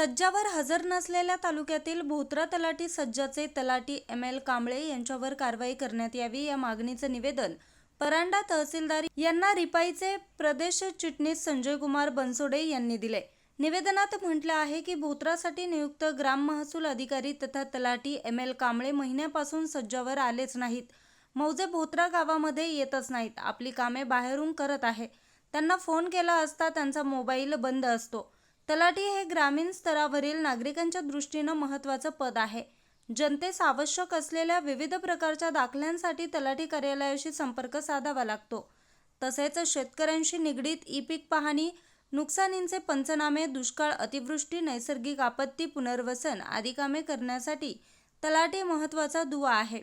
सज्जावर हजर नसलेल्या तालुक्यातील भोत्रा तलाठी सज्जाचे तलाठी एम एल कांबळे यांच्यावर कारवाई करण्यात यावी या मागणीचं निवेदन परांडा तहसीलदार यांना रिपाईचे प्रदेश चिटणीस संजय कुमार बनसोडे यांनी दिले. निवेदनात म्हटलं आहे की भोत्रासाठी नियुक्त ग्राम महसूल अधिकारी तथा तलाठी एम एल कांबळे महिन्यापासून सज्जावर आलेच नाहीत. मौजे भोत्रा गावामध्ये येतच नाहीत. आपली कामे बाहेरून करत आहे. त्यांना फोन केला असता त्यांचा मोबाईल बंद असतो. तलाठी हे ग्रामीण स्तरावरील नागरिकांच्या दृष्टीनं महत्त्वाचं पद आहे. जनतेस आवश्यक असलेल्या विविध प्रकारच्या दाखल्यांसाठी तलाठी कार्यालयाशी संपर्क साधावा लागतो. तसेच शेतकऱ्यांशी निगडीत ई पीक पाहणी नुकसानींचे पंचनामे दुष्काळ अतिवृष्टी नैसर्गिक आपत्ती पुनर्वसन आदी कामे करण्यासाठी तलाठी महत्त्वाचा दुवा आहे.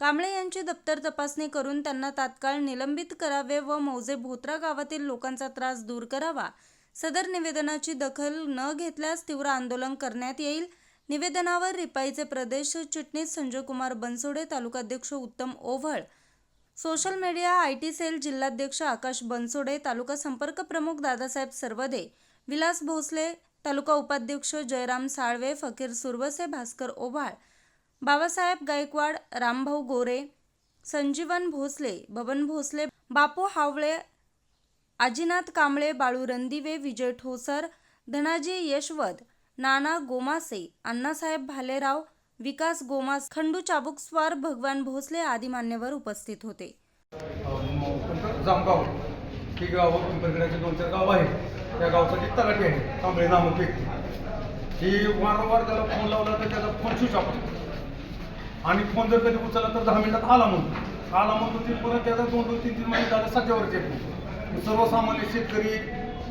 कांबळे यांची दप्तर तपासणी करून त्यांना तात्काळ निलंबित करावे व मौजे भोत्रा गावातील लोकांचा त्रास दूर करावा सदर निवेदनाची दखल न घेतल्यास तीव्र आंदोलन करण्यात येईल. निवेदनावर रिपाईचे प्रदेश चिटणीस संजयकुमार बनसोडे तालुकाध्यक्ष Uttam Ovhal social media I T cell जिल्हाध्यक्ष आकाश बनसोडे तालुका संपर्क प्रमुख दादासाहेब सरवदे विलास भोसले तालुका उपाध्यक्ष जयराम साळवे फकीर सुरवसे भास्कर ओव्हाळ बाबासाहेब गायकवाड रामभाऊ गोरे संजीवन भोसले बबन भोसले बापू हावळे आजीनाथ कांबळे बाळू रंदिवे विजय ठोसर धनाजी यशवद नाना गोमासे अण्णासाहेब भालेराव विकास गोमास खंडू चाबुकस्वार भगवान भोसले आदी मान्यवर उपस्थित होते. जामगाव ही गाव पिंपरगडाचे दोन चार गाव आहे त्या गावचा जी तलाठी आहे कांबळे नामक व्यक्ती. ही वारंवार त्याला फोन लावला तर त्याचा फोन स्विच ऑफ आणि फोन जर कधी उचलला तर दहा मिनिटात आला म्हणून. आला म्हणून ती पुन्हा त्याचा दोन दोन तीन तीन महिने झाले सध्यावरच येत सर्वसामान्य शेतकरी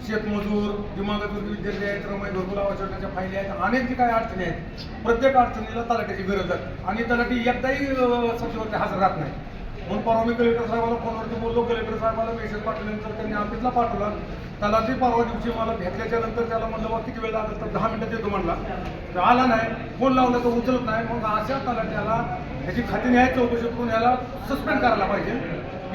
शेतमजूर दिमागातून विद्यार्थी आहेत रमाई घरकुल आवश्यकच्या फायली आहेत अनेक जी काही अडचणी आहेत. प्रत्येक अडचणीला तलाट्याची गरज आहे. आणि तलाठी एकदाही अं, सभेवरती हजर राहत नाही. म्हणून परवा मी कलेक्टर साहेबाला फोनवरती बोललो. कलेक्टर साहेबाला मेसेज पाठवल्यानंतर त्यांनी ऑफिसला पाठवला. त्याला ते परवा दिवशी मला घेतल्याच्या नंतर त्याला म्हणलं बा किती वेळ लागेल तर दहा मिनटं येतो म्हणला. तर आला नाही. फोन लावला तर उचलत नाही. मग अशा तलाट्याला ह्याची खाती न्याय चौकशी करून याला सस्पेंड करायला पाहिजे.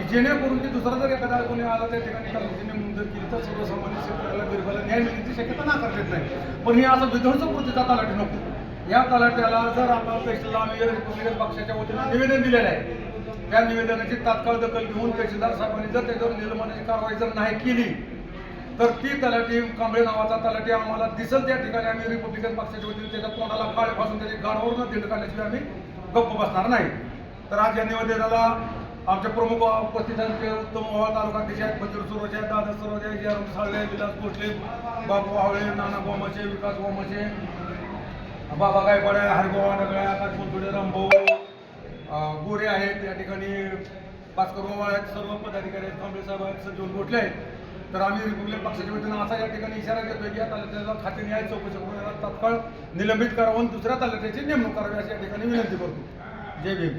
की जेणेकरून की दुसरा जर एखादा कोणी आला त्या ठिकाणी तलाठीने नेमून केली तर सर्वसामान्य शेतकऱ्याला गरीबाला न्याय मिळण्याची शक्यता नाकारता येत नाही. पण हे असं विध्वंस कृतीचा तलाठी नको. या तलाट्याला जर आपण तहसीलला आम्ही रिपब्लिकन पक्षाच्या वतीनं निवेदन दिलेलं आहे त्या निवेदनाची तात्काळ दखल घेऊन तहसीलदार साहेबांनी जर त्याच्यावर निलंबनाची कारवाई जर नाही केली तर ती तलाठी कांबळे नावाचा तलाठी आम्हाला दिसल. त्या ठिकाणी आम्ही रिपब्लिकन पक्षाच्या वतीने त्याच्या तोंडाला काळपासून त्याची गाडवरून दिंड काढल्याशिवाय आम्ही गप्प बसणार नाही. तर आज या निवेदनाला आमच्या प्रमुख उपस्थितांचे उत्तम ओवाळ तालुकाध्यक्ष आहेत फकीर सुरोज आहेत दादा सुरोज आहेत जयराम साळवे विलास कोटले बापू आवळे नाना गोमाचे विकास गोमाचे बाबा गायकवाड आहे नगळे आकाश मुंतुडे रामभाऊ गोरे आहेत या ठिकाणी भास्कर ओवाळ आहेत सर्व पदाधिकारी आहेत कांबळे साहेब आहेत संजीवन गोटले आहेत. तर आम्ही रिपब्लिक पक्षाच्या वतीनं असा या ठिकाणी इशारा घेतो की या तालुक्याला खाते न्याय चौकशी करून याला तात्काळ निलंबित करावं आणि दुसऱ्या तालुक्याची नेमणूक करावी अशी या ठिकाणी विनंती करतो. जय भीम.